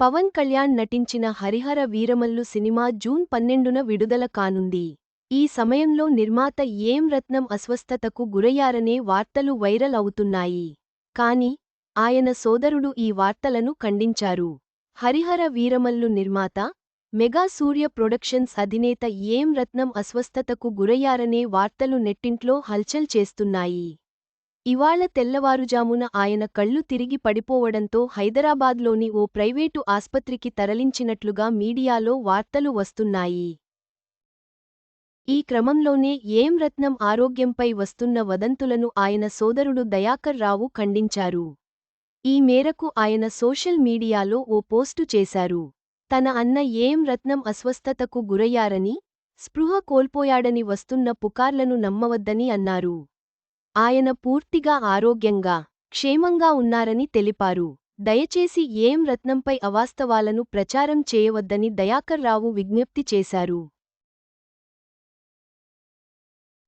పవన్ కళ్యాణ్ నటించిన Harihara Veeramallu cinema June పన్నెండున విడుదల కానుంది. ఈ సమయంలో నిర్మాత ఏం రత్నం అస్వస్థతకు గురయ్యారనే వార్తలు వైరల్ అవుతున్నాయి. కాని ఆయన సోదరుడు ఈ వార్తలను ఖండించారు. హరిహర వీరమల్లు నిర్మాత మెగా సూర్య ప్రొడక్షన్స్ అధినేత ఏం రత్నం అస్వస్థతకు గురయ్యారనే వార్తలు నెట్టింట్లో హల్చల్ చేస్తున్నాయి. ఇవాళ తెల్లవారుజామున ఆయన కళ్ళు తిరిగి పడిపోవడంతో హైదరాబాద్లోని ఓ ప్రైవేటు ఆస్పత్రికి తరలించినట్లుగా మీడియాలో వార్తలు వస్తున్నాయి. ఈ క్రమంలోనే ఏం రత్నం ఆరోగ్యంపై వస్తున్న వదంతులను ఆయన సోదరుడు దయాకర్ రావు ఖండించారు. ఈ మేరకు ఆయన సోషల్ మీడియాలో ఓ పోస్టు చేశారు. తన అన్న ఏం రత్నం అస్వస్థతకు గురయ్యారని స్పృహ కోల్పోయాడని వస్తున్న పుకార్లను నమ్మవద్దని అన్నారు. ఆయన పూర్తిగా ఆరోగ్యంగా క్షేమంగా ఉన్నారని తెలిపారు. దయచేసి ఏం రత్నంపై అవాస్తవాలను ప్రచారం చేయవద్దని దయాకర్ రావు విజ్ఞప్తి చేశారు.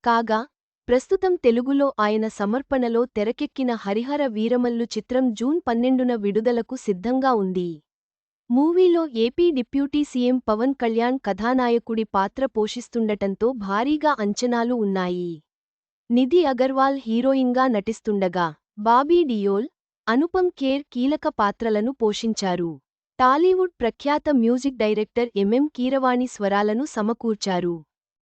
కాగా ప్రస్తుతం తెలుగులో ఆయన సమర్పణలో తెరకెక్కిన హరిహర వీరమల్లు చిత్రం జూన్ పన్నెండున విడుదలకు సిద్ధంగా ఉంది. మూవీలో AP deputy CM Pawan Kalyan కథానాయకుడి పాత్ర పోషిస్తుండటంతో భారీగా అంచనాలు ఉన్నాయి. నిధి అగర్వాల్ హీరోయిన్గా నటిస్తుండగా బాబీ డియోల్ అనుపమ్ ఖేర్ కీలక పాత్రలను పోషించారు. టాలీవుడ్ ప్రఖ్యాత మ్యూజిక్ డైరెక్టర్ ఎంఎం కీరవాణి స్వరాలను సమకూర్చారు.